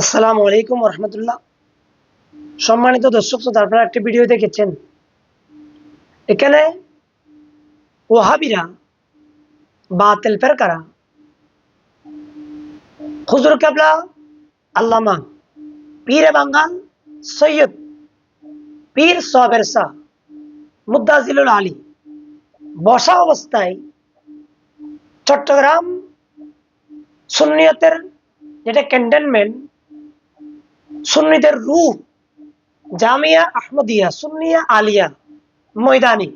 আসসালামু আলাইকুম রহমতুল্লাহ সম্মানিত দর্শক শ্রোতা একটি ভিডিও দেখেছেন। এখানে ওহাবিরা বাতিল ফেরকারা হুজুর কেবলা আল্লামা পীর বাঙ্গাল সৈয়দ পীর সবের শাহ মুদাজিলুল আলী বসা অবস্থায় চট্টগ্রাম সুন্নিয়তের যেটা ক্যান্টনমেন্ট সুন্নিদের রূপ, জামিয়া আহমদিয়া, সুন্নিয়া আলিয়া ময়দানি।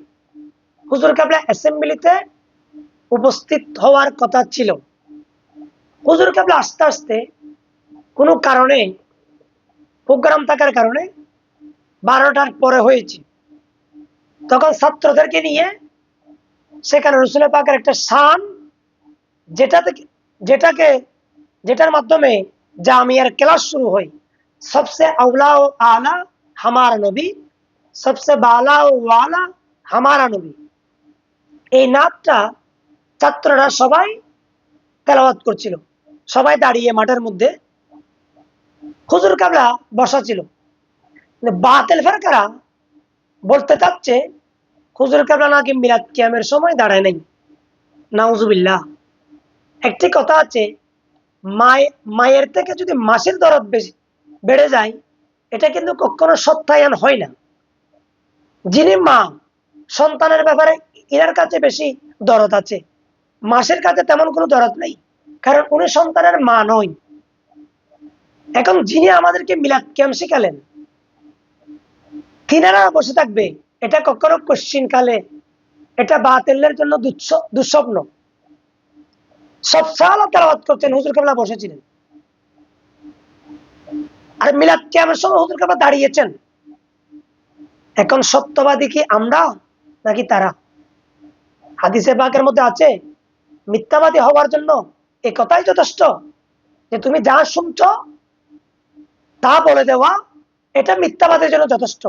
হুজুর কাবলা অ্যাসেম্বলিতে উপস্থিত হওয়ার কথা ছিল। হুজুর কাবলা আস্তে আস্তে কোনো কারণে প্রোগ্রাম থাকার কারণে বারোটার পরে হয়েছে। তখন ছাত্রদেরকে নিয়ে সেখানে রসুল পাকের একটা শান যেটা থেকে যেটাকে যেটার মাধ্যমে জামিয়ার ক্লাস শুরু হয়। সবসে আউলা ও আলা হামার নবী সবসে বালা ও ওয়ালা হামারা নবী। এই নাচটা ছাত্ররা সবাই তেলাওয়াত করছিল। সবাই দাঁড়িয়ে মাঠের মধ্যে হুজুর কাবলা বসা ছিল। বাতেল ফেরকারা বলতে চাচ্ছে, হুজুর কাবলা নাকি মিরাত ক্যামের সময় দাঁড়ায় নাই। নাউজুবিল্লা একটি কথা আছে মায়, মায়ের থেকে যদি মাসের দরদ বেশি, বেড়ে যায়, এটা কিন্তু কখনো সত্যায়ন হয় না। যিনি মা, সন্তানের ব্যাপারে এনার কাছে বেশি দরদ আছে। মাসের কাছে তেমন কোনো দরদ নেই, কারণ উনি সন্তানের মা নয়। এখন যিনি আমাদেরকে মিলাদ ক্যাম শিখালেন কিনারা বসে থাকবে, এটা কখনো কশ্চিন কালে, এটা বাতিলের জন্য দুঃস্ব- দুঃস্বপ্ন। সব সাল তেলাওয়াত করছেন হুজুর কাবলা বসেছিলেন। আর মিলাদ কিয়ামের সময় হুজুর কাবলা দাঁড়িয়েছেন। এখন সত্যবাদী কি আমরা নাকি তারা? হাদিসে পাকের মধ্যে আছে, মিথ্যাবাদী হওয়ার জন্য এ কথাই যথেষ্ট যে তুমি যা শুনছ, তা বলে দেওয়া, এটা মিথ্যাবাদের জন্য যথেষ্ট।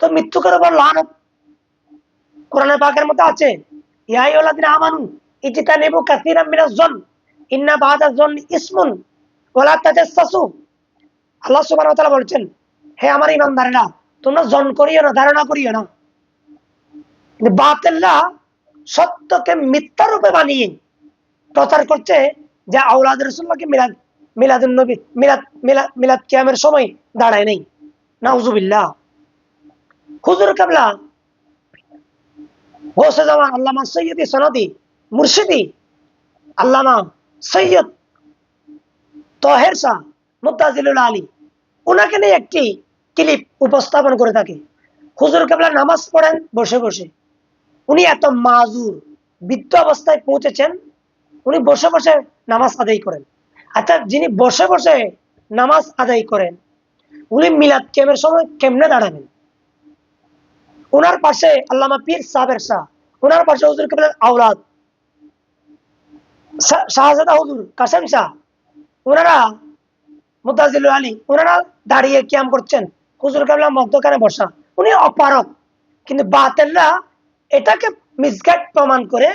তো মৃত্যুকের উপর লানত কোরআনের পাকের মধ্যে আছে ইয়াই ওলাদিন আমানু ইজিতা নেবু কাসিরাম মিনাজ জন ইন্না বাদা জন ইসমুন ওলা তাজাসসু আল্লাহ সুবহানাহু ওয়া তাআলা বলছেন, হে আমার ইমানদারেরা তোমরা জন করিও না, ধারণা করিও না। কিন্তু বাতিলরা সত্যকে মিথ্যা রূপে বানিয়ে প্রচার করছে যে আউলাদ রসুল্লাহকে মিলাদ, মিলাদুন নবী, মিলাদ মিলাদ মিলাদ কিয়ামের সময় দাঁড়ায় নাই। নাউজুবিল্লাহ। হুজুর কাবলা, গোসে জামান আল্লামা সৈয়দি সনদি মুর্শিদি, আল্লামা সৈয়দ তহের শাহ মুতাজিলুল আলী ওনাকে নিয়ে একটি ক্লিপ উপস্থাপন করে থাকে। হুজুর কেবলা নামাজ পড়েন বসে বসে। উনি এত মাজুর, বৃদ্ধ অবস্থায় পৌঁছেছেন, উনি বসে বসে নামাজ আদায় করেন। আচ্ছা যিনি বসে বসে নামাজ আদায় করেন, উনি মিলাদ কেমের সময় কেমনে দাঁড়াবেন? ওনার পাশে আল্লামা পীর সাবের শাহ ওনার পাশে হুজুর কেবলার আওলাদ শাহজাদা হুজুর, কাসেম শাহ, ওনারা মুতাজিল আলী, ওনারা দাঁড়িয়ে ক্যাম করছেন। হুজুর কাবলা মধ্যখানে বসা। উনি অপারক কিন্তু বাতেলরা এটাকে মিসগাইড প্রমাণ করে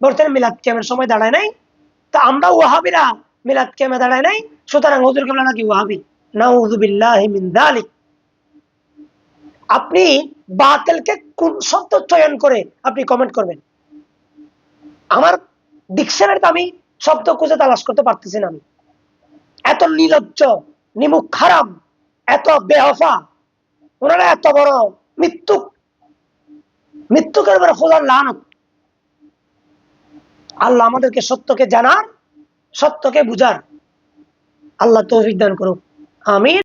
বলছেন, মিলাদ ক্যামের সময় দাঁড়ায় নাই। তা আমরা ওয়াহাবিরা মিলাদ ক্যামে দাঁড়ায় নাই, সুতরাং হুজুর কাবলা নাকি ওয়াহাবি? নাউজুবিল্লাহ মিন যালিক আপনি বাতেলকে কোন শব্দ চয়ন করে আপনি কমেন্ট করবেন? আমার ডিকশনারিতে আমি শব্দ খুঁজে তালাশ করতে পারতেছি না আমি। এত নির্লজ্জ নিমুখ খারাপ, এত বেহফা, ওনারা এত বড় মৃত্যু মৃত্যুকের উপরে খোঁজার লানত। আল্লাহ আমাদেরকে সত্যকে জানার, সত্যকে বুঝার। আল্লাহ তৌফিক দান করুক। আমিন।